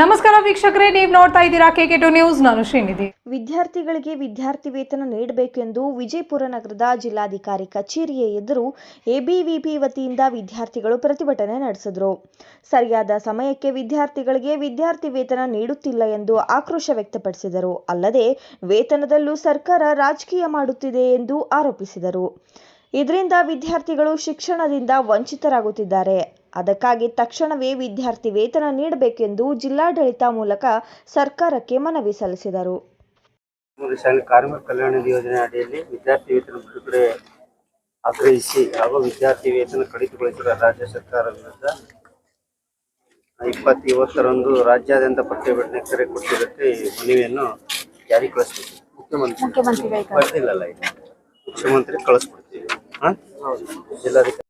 ನಮಸ್ಕಾರ ವೀಕ್ಷಕರೇ, ನೀವು ನೋಡ್ತಾ ಇದ್ದೀರಾ ಕೆಕೆ ಟು ನ್ಯೂಸ್ ನಾನು ಶ್ರೀನಿಧಿ. ವಿದ್ಯಾರ್ಥಿಗಳಿಗೆ ವಿದ್ಯಾರ್ಥಿ ವೇತನ ನೀಡಬೇಕೆಂದು ವಿಜಯಪುರ ನಗರದ ಜಿಲ್ಲಾಧಿಕಾರಿ ಕಚೇರಿಯ ಎದುರು ಎಬಿವಿಪಿ ವತಿಯಿಂದ ವಿದ್ಯಾರ್ಥಿಗಳು ಪ್ರತಿಭಟನೆ ನಡೆಸಿದರು. ಸರಿಯಾದ ಸಮಯಕ್ಕೆ ವಿದ್ಯಾರ್ಥಿಗಳಿಗೆ ವಿದ್ಯಾರ್ಥಿ ವೇತನ ನೀಡುತ್ತಿಲ್ಲ ಎಂದು ಆಕ್ರೋಶ ವ್ಯಕ್ತಪಡಿಸಿದರು. ಅಲ್ಲದೆ, ವೇತನದಲ್ಲೂ ಸರ್ಕಾರ ರಾಜಕೀಯ ಮಾಡುತ್ತಿದೆ ಎಂದು ಆರೋಪಿಸಿದರು. ಇದರಿಂದ ವಿದ್ಯಾರ್ಥಿಗಳು ಶಿಕ್ಷಣದಿಂದ ವಂಚಿತರಾಗುತ್ತಿದ್ದಾರೆ. ಅದಕ್ಕಾಗಿ ತಕ್ಷಣವೇ ವಿದ್ಯಾರ್ಥಿ ವೇತನ ನೀಡಬೇಕೆಂದು ಜಿಲ್ಲಾಡಳಿತ ಮೂಲಕ ಸರ್ಕಾರಕ್ಕೆ ಮನವಿ ಸಲ್ಲಿಸಿದರು. ಕಾರ್ಮಿಕ ಕಲ್ಯಾಣ ಯೋಜನೆ ಅಡಿಯಲ್ಲಿ ವಿದ್ಯಾರ್ಥಿ ವೇತನ ಬಿಡುಗಡೆ ಆಗ್ರಹಿಸಿ ಹಾಗೂ ವಿದ್ಯಾರ್ಥಿ ವೇತನ ಕಡಿತಗೊಳಿಸಿರುವ ರಾಜ್ಯ ಸರ್ಕಾರ ವಿರುದ್ಧ ಇಪ್ಪತ್ತ ಇವತ್ತರಂದು ರಾಜ್ಯಾದ್ಯಂತ ಪ್ರತಿಭಟನೆ ಕರೆ ಕೊಟ್ಟಿದ್ದಕ್ಕೆ ಈ ಮನವಿಯನ್ನು ಜಾರಿ ಕಳಿಸ್ಬೇಕು. ಮುಖ್ಯಮಂತ್ರಿ. ಮುಖ್ಯಮಂತ್ರಿ ಕಳಿಸ್ಕೊಡ್ತೀವಿ ಜಿಲ್ಲಾಧಿಕಾರಿ